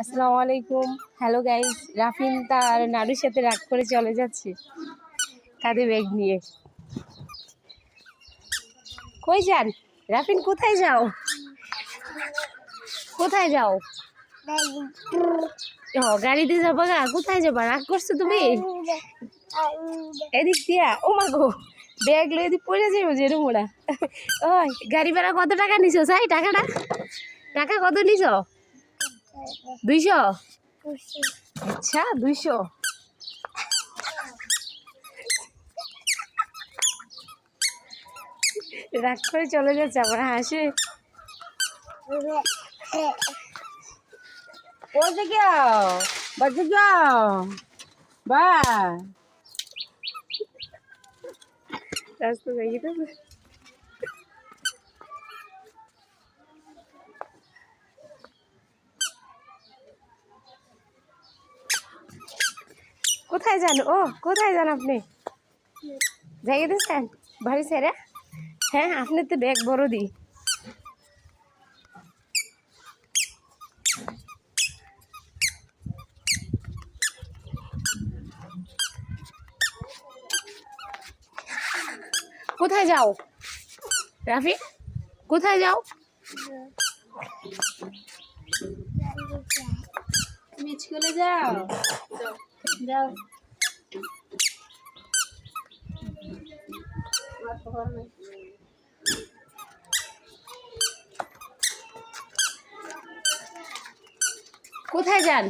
আসসালামু আলাইকুম। Hello guys রাফিন তার নাড়ুর সাথে রাগ করে চলে যাচ্ছে। কাঁধে ব্যাগ নিয়ে। কই যান? রাফিন, কোথায় যাও? কোথায় যাও? ও, গাড়িতে যাবা গা। কোথায় যাবা? রাগ করছ তুমি? এদিক দিয়া। ও মা গো ব্যাগ লয়ে দি পড়ে যাইব যে মোড়া ওই, গাড়ি ভাড়া কত টাকা নিছো? সাই টাকাটা? টাকা কত নিছো? দুইশো? আচ্ছা দুইশো। রাগ করে চলে যাচ্ছে আমার হাসে। পৌঁছে গিয়াও বাজে গিয়াও বা। রাস্তা যাই কোথায় যান? ও, কোথায় যান আপনি? যাই দিচ্ছেন বাড়ি ছেড়ে। হ্যাঁ আপনি তো ব্যাগ বড় দিই। কোথায় যাও? রাফি, কোথায় যাও? যাও। যাও কোথায় যান?